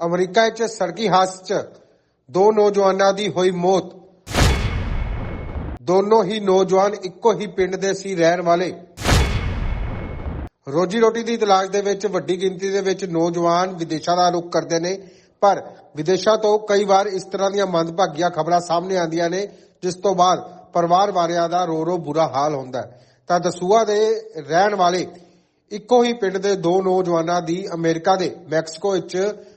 America ਵਿੱਚ ਸੜਕੀ ਹਾਦਸੇ 'ਚ ਦੋ ਨੌਜਵਾਨਾਂ ਦੀ ਹੋਈ ਮੌਤ। ਦੋਨੋਂ ਹੀ ਨੌਜਵਾਨ ਇੱਕੋ ਹੀ ਪਿੰਡ ਦੇ ਸੀ, ਰਹਿਣ ਵਾਲੇ। ਰੋਜੀ ਰੋਟੀ ਦੀ ਤਲਾਸ਼ ਦੇ ਵਿੱਚ ਵੱਡੀ ਗਿਣਤੀ ਦੇ ਵਿੱਚ ਨੌਜਵਾਨ ਵਿਦੇਸ਼ਾਂ ਦਾ ਰੁਖ ਕਰਦੇ ਨੇ, ਪਰ ਵਿਦੇਸ਼ਾਂ ਤੋਂ ਕਈ ਵਾਰ ਇਸ ਤਰ੍ਹਾਂ ਦੀਆਂ ਮੰਦਭਾਗੀਆਂ ਖਬਰਾਂ ਸਾਹਮਣੇ ਆਉਂਦੀਆਂ ਨੇ, ਜਿਸ ਤੋਂ ਬਾਅਦ ਪਰਿਵਾਰ ਵਾਲਿਆਂ ਦਾ ਰੋ ਰੋ ਬੁਰਾ ਹਾਲ ਹੁੰਦਾ ਤਾਂ ਦਸੂਆ ਦੇ ਰਹਿਣ ਵਾਲੇ ਇੱਕੋ ਹੀ ਪਿੰਡ ਦੇ ਦੋ ਨੌਜਵਾਨਾਂ ਦੀ ਅਮਰੀਕਾ ਦੇ ਮੈਕਸੀਕੋ ਵਿੱਚ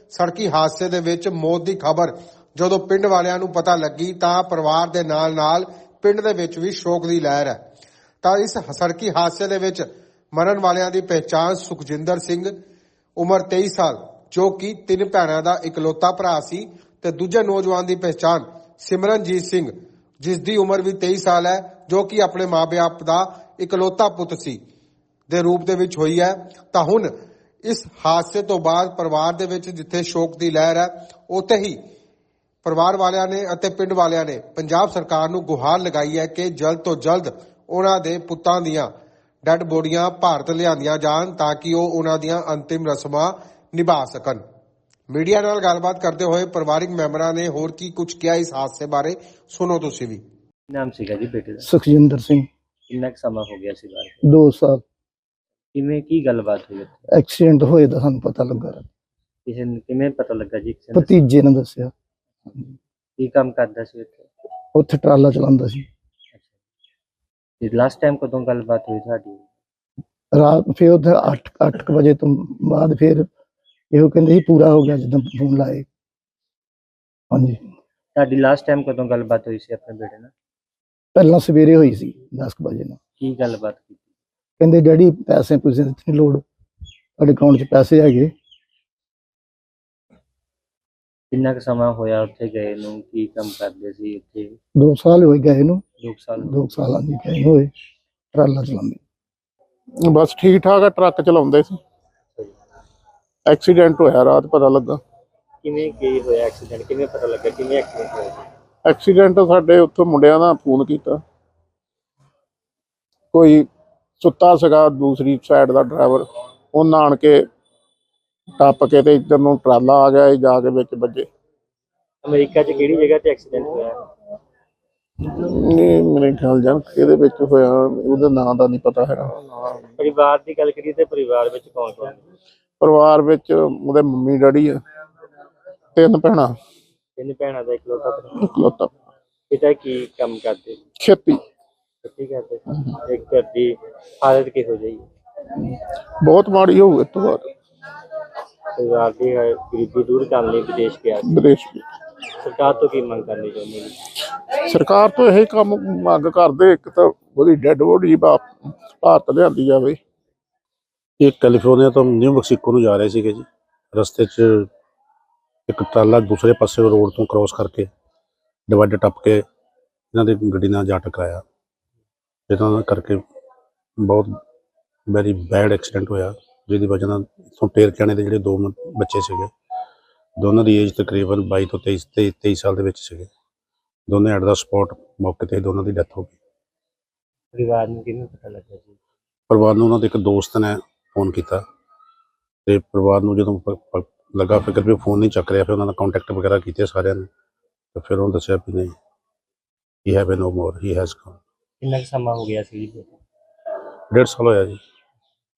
ਸੜਕੀ ਹਾਦਸੇ ਦੇ ਵਿੱਚ ਮੌਤ ਦੀ ਖਬਰ ਜਦੋਂ ਪਿੰਡ ਵਾਲਿਆਂ ਨੂੰ ਪਤਾ ਲੱਗੀ ਤਾਂ ਪਰਿਵਾਰ ਦੇ ਨਾਲ-ਨਾਲ ਪਿੰਡ ਦੇ ਵਿੱਚ ਵੀ ਸ਼ੋਕ ਦੀ ਲਹਿਰ ਹੈ। ਤਾਂ ਇਸ ਸੜਕੀ ਹਾਦਸੇ ਦੇ ਵਿੱਚ ਮਰਨ ਵਾਲਿਆਂ ਦੀ ਪਹਿਚਾਣ ਸੁਖਜਿੰਦਰ ਸਿੰਘ, ਉਮਰ 23 ਸਾਲ, ਜੋ ਕਿ ਤਿੰਨ ਭੈਣਾਂ ਦਾ ਇਕਲੌਤਾ ਭਰਾ ਸੀ ਤੇ ਦੂਜੇ ਨੌਜਵਾਨ ਦੀ ਪਹਿਚਾਣ ਸਿਮਰਨਜੀਤ ਸਿੰਘ, ਜਿਸ ਦੀ ਉਮਰ ਵੀ 23 ਸਾਲ ਹੈ, ਜੋ ਕਿ ਆਪਣੇ ਮਾਪਿਆਂ ਦਾ ਇਕਲੌਤਾ ਪੁੱਤ ਸੀ, ਦੇ ਰੂਪ ਦੇ ਵਿੱਚ ਹੋਈ ਹੈ। ਤਾਂ ਹੁਣ ਇਸ ਹਾਦਸੇ ਤੋਂ ਬਾਅਦ ਪਰਿਵਾਰ ਦੇ ਵਿੱਚ ਜਿੱਥੇ ਸ਼ੋਕ ਦੀ ਲਹਿਰ ਹੈ ਉੱਥੇ ਹੀ ਪਰਿਵਾਰ ਵਾਲਿਆਂ ਨੇ ਅਤੇ ਪਿੰਡ ਵਾਲਿਆਂ ਨੇ ਪੰਜਾਬ ਸਰਕਾਰ ਨੂੰ ਗੁਹਾਰ ਲਗਾਈ ਹੈ ਕਿ ਜਲਦ ਤੋਂ ਜਲਦ ਉਹਨਾਂ ਦੇ ਪੁੱਤਾਂ ਦੀਆਂ ਡੈੱਡ ਬੋਡੀਆਂ ਭਾਰਤ ਲਿਆਂਦੀਆਂ ਜਾਣ ਤਾਂ ਕਿ ਉਹ ਉਹਨਾਂ ਦੀਆਂ ਅੰਤਿਮ ਰਸਮਾਂ ਨਿਭਾ ਸਕਣ। ਮੀਡੀਆ ਨਾਲ ਗੱਲਬਾਤ ਕਰਦੇ ਹੋਏ ਪਰਿਵਾਰਿਕ ਮੈਂਬਰਾਂ ਨੇ ਹੋਰ ਕੀ ਕੁਝ ਕਿਹਾ ਇਸ ਹਾਦਸੇ ਬਾਰੇ ਸੁਣੋ ਤੁਸੀਂ ਵੀ। ਨਾਮ ਸੀਗਾ ਜੀ ਬੇਟੇ ਦਾ? ਸੁਖਜਿੰਦਰ ਸਿੰਘ। ਕਿੰਨਾ ਕੁ ਸਮਾਂ ਹੋ ਗਿਆ ਸੀ ਬਾਹਰ 2 ਸਾਲ। ਕਿਵੇਂ ਕੀ ਗੱਲਬਾਤ ਹੋਈ ਉੱਥੇ? ਐਕਸੀਡੈਂਟ ਹੋਏ ਦਾ ਸਾਨੂੰ ਪਤਾ ਲੱਗਾ। ਕਿਸੇ ਨੂੰ ਕਿਵੇਂ ਪਤਾ ਲੱਗਾ ਜੀ ਕਿਸੇ ਨੂੰ? ਭਤੀਜੇ ਨੇ ਦੱਸਿਆ। ਕੀ ਕੰਮ ਕਰਦਾ ਸੀ ਉੱਥੇ? ਉੱਥੇ ਟਰਾਲਾ ਚਲਾਉਂਦਾ ਸੀ। ਤੇ ਲਾਸਟ ਟਾਈਮ ਕਦੋਂ ਗੱਲਬਾਤ ਹੋਈ ਤੁਹਾਡੀ? ਰਾਤ ਫਿਰ ਉੱਥੇ 8 8 ਵਜੇ ਤੋਂ ਬਾਅਦ ਫਿਰ ਇਹੋ ਕਹਿੰਦੇ ਸੀ ਪੂਰਾ ਹੋ ਗਿਆ ਜਦੋਂ ਫੋਨ ਲਾਏ। ਹਾਂਜੀ। ਤੁਹਾਡੀ ਲਾਸਟ ਟਾਈਮ ਕਦੋਂ ਗੱਲਬਾਤ ਹੋਈ ਸੀ ਆਪਣੇ ਬੇਟੇ ਨਾਲ? ਪਹਿਲਾਂ ਸਵੇਰੇ ਹੋਈ ਸੀ 10 ਕੁ ਵਜੇ ਨਾਲ। ਕੀ ਗੱਲਬਾਤ ਕੀਤੀ? ਕਹਿੰਦੇ ਡੈਡੀ ਪੈਸੇ ਪੂਸੇ ਦੀ ਨਹੀਂ ਲੋੜ। ਤੁਹਾਡੇ ਅਕਾਊਂਟ 'ਚ ਪੈਸੇ ਹੈਗੇ। ਕਿੰਨਾ ਕੁ ਸਮਾਂ ਹੋਇਆ ਉੱਥੇ ਗਏ ਨੂੰ? ਕੀ ਕੰਮ ਕਰਦੇ ਸੀ ਉੱਥੇ 2 ਸਾਲ ਹੋਏ ਗਏ ਨੂੰ। ਦੋ ਕੁ ਸਾਲ 2 ਸਾਲਾਂ ਦੀ ਗਏ ਹੋਏ। ਟਰਾਲਾ ਚਲਾਉਂਦੇ। ਬਸ ਠੀਕ ਠਾਕ ਆ ਟਰੱਕ ਚਲਾਉਂਦੇ ਸੀ। ਐਕਸੀਡੈਂਟ ਹੋਇਆ ਰਾਤ ਪਤਾ ਲੱਗਾ। ਕਿਵੇਂ ਕੀ ਹੋਇਆ ਐਕਸੀਡੈਂਟ? ਕਿਵੇਂ ਪਤਾ ਲੱਗਾ? ਕਿਵੇਂ ਐਕਸੀਡੈਂਟ ਹੋਇਆ? ਐਕਸੀਡੈਂਟ ਸਾਡੇ ਉੱਥੋਂ ਮੁੰਡਿਆਂ ਦਾ ਫੋਨ ਕੀਤਾ। ਕੋਈ ਸੁੱਤਾ ਸੀਗਾ ਦੂਸਰੀ ਸਾਈਡ ਦਾ ਡਰਾਈਵਰ ਉਹਨਾਂ ਆਣ ਕੇ ਟੱਪ ਕੇ ਤੇ ਇੱਧਰ ਨੂੰ ਟਰਾਲਾ ਆ ਗਿਆ ਇਹ ਜਾ ਕੇ ਵਿੱਚ ਵੱਜੇ। ਅਮਰੀਕਾ 'ਚ ਕਿਹੜੀ ਜਗ੍ਹਾ ਤੇ ਐਕਸੀਡੈਂਟ ਹੋਇਆ? ਨਹੀਂ ਮੇਰੇ ਖਿਆਲ ਜਾਨ ਇਹਦੇ ਵਿੱਚ ਹੋਇਆ ਉਹਦੇ ਨਾਂ ਦਾ ਨਹੀਂ ਪਤਾ ਹੈਗਾ। ਪਰਿਵਾਰ ਦੀ ਗੱਲ ਕਰੀਏ ਤੇ ਪਰਿਵਾਰ ਵਿੱਚ ਕੌਣ ਕੌਣ? ਪਰਿਵਾਰ ਵਿੱਚ ਉਹਦੇ ਮੰਮੀ ਡੈਡੀ ਆ ਤਿੰਨ ਭੈਣਾਂ। ਤਿੰਨ ਭੈਣਾਂ ਦਾ ਇਕਲੌਤਾ ਭਰਾ। ਇਕਲੌਤਾ ਪਿਤਾ ਕੀ ਕੰਮ ਕਰਦੇ? ਖੇਤੀ। ਖੇਤੀ ਕਰਦੇ। ਇੱਕ ਘਰ ਦੀ ਹਾਲਤ ਕਿਹੋ ਜਿਹੀ? ਬਹੁਤ ਮਾੜੀ ਹੋਊ ਇਸ ਤੋਂ ਬਾਅਦ। ਦੀ ਹੈ, ਗਰੀਬੀ ਦੂਰ ਕਰਨ ਲਈ ਵਿਦੇਸ਼ ਗਿਆ ਸੀ। ਵਿਦੇਸ਼ ਵਿੱਚ ਸਰਕਾਰ ਤੋਂ ਕੀ ਮੰਗ ਕਰਨੀ ਚਾਹੁੰਦੇ ਨੇ ਸਰਕਾਰ ਤੋਂ ਇਹ ਕੰਮ ਮੰਗ ਕਰਦੇ ਇੱਕ ਤਾਂ ਉਹਦੀ ਡੈੱਡ ਬੋਡੀ ਭਾਰਤ ਲਿਆਂਦੀ ਜਾਵੇ। ਇਹ ਕੈਲੀਫੋਰਨੀਆ ਤੋਂ ਨਿਊ ਮੈਕਸੀਕੋ ਨੂੰ ਜਾ ਰਹੇ ਸੀਗੇ ਜੀ। ਰਸਤੇ 'ਚ ਇੱਕ ਟਰਾਲਾ ਦੂਸਰੇ ਪਾਸੇ ਰੋਡ ਤੋਂ ਕ੍ਰਾਸ ਕਰਕੇ ਡਿਵਾਈਡਰ ਟੱਪ ਕੇ ਇਹਨਾਂ ਦੀ ਗੱਡੀ ਨਾਲ ਜਾ ਟਕਰਾਇਆ। ਜਿਹਨਾਂ ਨਾਲ ਕਰਕੇ ਬਹੁਤ ਵੈਰੀ ਬੈਡ ਐਕਸੀਡੈਂਟ ਹੋਇਆ ਜਿਹਦੀ ਵਜ੍ਹਾ ਨਾਲ ਇੱਥੋਂ ਟੇਰ ਕਿਆਣੇ ਦੇ ਜਿਹੜੇ ਦੋ ਮ- ਬੱਚੇ ਸੀਗੇ ਦੋਨਾਂ ਦੀ ਏਜ ਤਕਰੀਬਨ 22 ਤੋਂ 23 23 23 ਸਾਲ ਦੇ ਵਿੱਚ ਸੀਗੇ। ਦੋਨੇ ਐਟ ਦਾ ਸਪੌਟ ਮੌਕੇ ਤੇ ਹੀ ਦੋਨਾਂ ਦੀ ਡੈਥ ਹੋ ਗਈ। ਪਰਿਵਾਰ ਨੂੰ ਕਿਵੇਂ ਪਤਾ ਲੱਗਾ ਜੀ? ਪਰਿਵਾਰ ਨੂੰ ਉਹਨਾਂ ਦੇ ਇੱਕ ਦੋਸਤ ਨੇ ਫੋਨ ਕੀਤਾ। ਤੇ ਪਰਿਵਾਰ ਨੂੰ ਜਦੋਂ ਪ- ਪ- ਲੱਗਾ ਫਿਕਰ ਵੀ ਫੋਨ ਨਹੀਂ ਚੱਕ ਰਿਹਾ ਫਿਰ ਉਹਨਾਂ ਦਾ ਕੰਟੈਕਟ ਵਗੈਰਾ ਕੀਤੇ ਸਾਰਿਆਂ ਨੇ। ਤੇ ਫਿਰ ਉਹਨੂੰ ਦੱਸਿਆ ਵੀ ਨਹੀਂ he have no more he has gone ਕਿੰਨਾ ਕੁ ਸਮਾਂ ਹੋ ਗਿਆ ਸੀ ਜੀ? ਡੇਢ ਸਾਲ ਹੋਇਆ ਜੀ।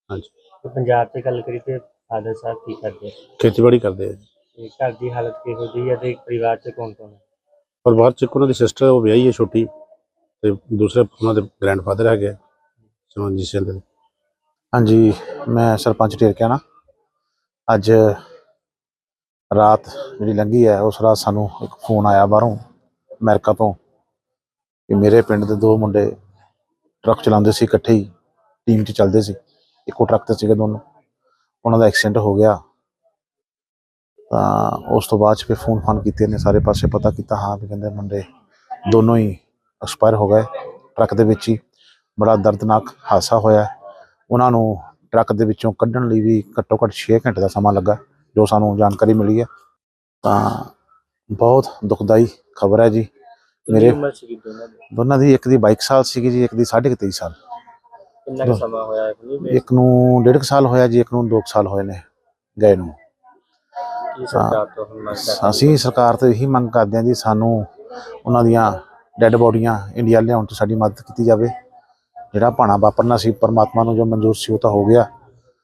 ਹਾਂਜੀ। ਤੇ ਪੰਜਾਬ 'ਚ ਗੱਲ ਕਰੀਏ ਤੇ ਫਾਦਰ ਸਾਹਿਬ ਕੀ ਕਰਦੇ ਆ? ਖੇਤੀਬਾੜੀ ਕਰਦੇ ਆ ਜੀ। ਤੇ ਘਰ ਦੀ ਹਾਲਤ ਕਿਹੋ ਜਿਹੀ ਹੈ ਤੇ ਪਰਿਵਾਰ 'ਚ ਕੌਣ ਕੌਣ ਹੈ ਪਰਿਵਾਰ ਚ ਇੱਕ ਉਹਨਾਂ ਦੀ ਸਿਸਟਰ ਉਹ ਵਿਆਹੀ ਹੈ ਛੋਟੀ ਤੇ ਦੂਸਰੇ ਉਹਨਾਂ ਦੇ ਗ੍ਰੈਂਡਫਾਦਰ ਹੈਗੇ ਆ, ਸਿਮਰਨਜੀਤ ਸਿੰਘ ਦੇ। ਹਾਂਜੀ ਮੈਂ ਸਰਪੰਚ ਢੇਰਕਿਆਣਾ ਅੱਜ ਰਾਤ ਜਿਹੜੀ ਲੰਘੀ ਹੈ ਉਸ ਰਾਤ ਸਾਨੂੰ ਇੱਕ ਫੋਨ ਆਇਆ ਬਾਹਰੋਂ ਅਮਰੀਕਾ ਤੋਂ। ਕਿ ਮੇਰੇ ਪਿੰਡ ਦੇ ਦੋ ਮੁੰਡੇ ਟਰੱਕ ਚਲਾਉਂਦੇ ਸੀ, ਇਕੱਠੇ ਹੀ ਟੀਮ 'ਚ ਚੱਲਦੇ ਸੀ। ਇੱਕੋ ਟਰੱਕ ਤੇ ਸੀਗੇ ਦੋਨੋਂ। ਉਹਨਾਂ ਦਾ ਐਕਸੀਡੈਂਟ ਹੋ ਗਿਆ। ਤਾਂ ਉਸ ਤੋਂ ਬਾਅਦ 'ਚ ਫਿਰ ਫੋਨ ਫਾਨ ਕੀਤੇ ਨੇ, ਸਾਰੇ ਪਾਸੇ ਪਤਾ ਕੀਤਾ, ਹਾਂ ਵੀ ਕਹਿੰਦੇ ਮੁੰਡੇ ਦੋਨੋਂ ਹੀ ਐਕਸਪਾਇਰ ਹੋ ਗਏ, ਟਰੱਕ ਦੇ ਵਿੱਚ ਹੀ। ਬੜਾ ਦਰਦਨਾਕ ਹਾਦਸਾ ਹੋਇਆ। ਉਹਨਾਂ ਨੂੰ ਟਰੱਕ ਦੇ ਵਿੱਚੋਂ ਕੱਢਣ ਲਈ ਵੀ ਘੱਟੋ ਘੱਟ 6 ਘੰਟੇ ਦਾ ਸਮਾਂ ਲੱਗਾ, ਜੋ ਸਾਨੂੰ ਜਾਣਕਾਰੀ ਮਿਲੀ ਹੈ। ਤਾਂ ਬਹੁਤ ਦੁਖਦਾਈ ਖਬਰ ਹੈ ਜੀ। ਮੇਰੇ ਉਮਰ ਦੋਨਾਂ ਦੀ? ਦੋਨਾਂ ਦੀ ਇੱਕ ਦੀ 22 ਸਾਲ ਸੀਗੀ ਜੀ ਇੱਕ ਦੀ 23.5 ਸਾਲ। ਕਿੰਨਾ ਕੁ ਸਮਾਂ ਹੋਇਆ ਨਹੀਂ ਇੱਕ ਨੂੰ ਡੇਢ ਕੁ ਸਾਲ ਹੋਇਆ ਜੀ ਇੱਕ ਨੂੰ 2 ਸਾਲ ਹੋਏ ਨੇ ਗਏ ਨੂੰ। ਕੀ ਸਰਕਾਰ ਤੋਂ ਹੁਣ ਮੰਗ ਕਰਦੇ ਅਸੀਂ ਸਰਕਾਰ ਤੋਂ ਇਹੀ ਮੰਗ ਕਰਦੇ ਹਾਂ ਜੀ ਸਾਨੂੰ ਉਹਨਾਂ ਦੀਆਂ ਡੈੱਡ ਬੋਡੀਆਂ ਇੰਡੀਆ ਲਿਆਉਣ 'ਚ ਸਾਡੀ ਮਦਦ ਕੀਤੀ ਜਾਵੇ। ਜਿਹੜਾ ਭਾਣਾ ਵਾਪਰਨਾ ਸੀ ਪਰਮਾਤਮਾ ਨੂੰ ਜੋ ਮਨਜ਼ੂਰ ਸੀ ਉਹ ਤਾਂ ਹੋ ਗਿਆ।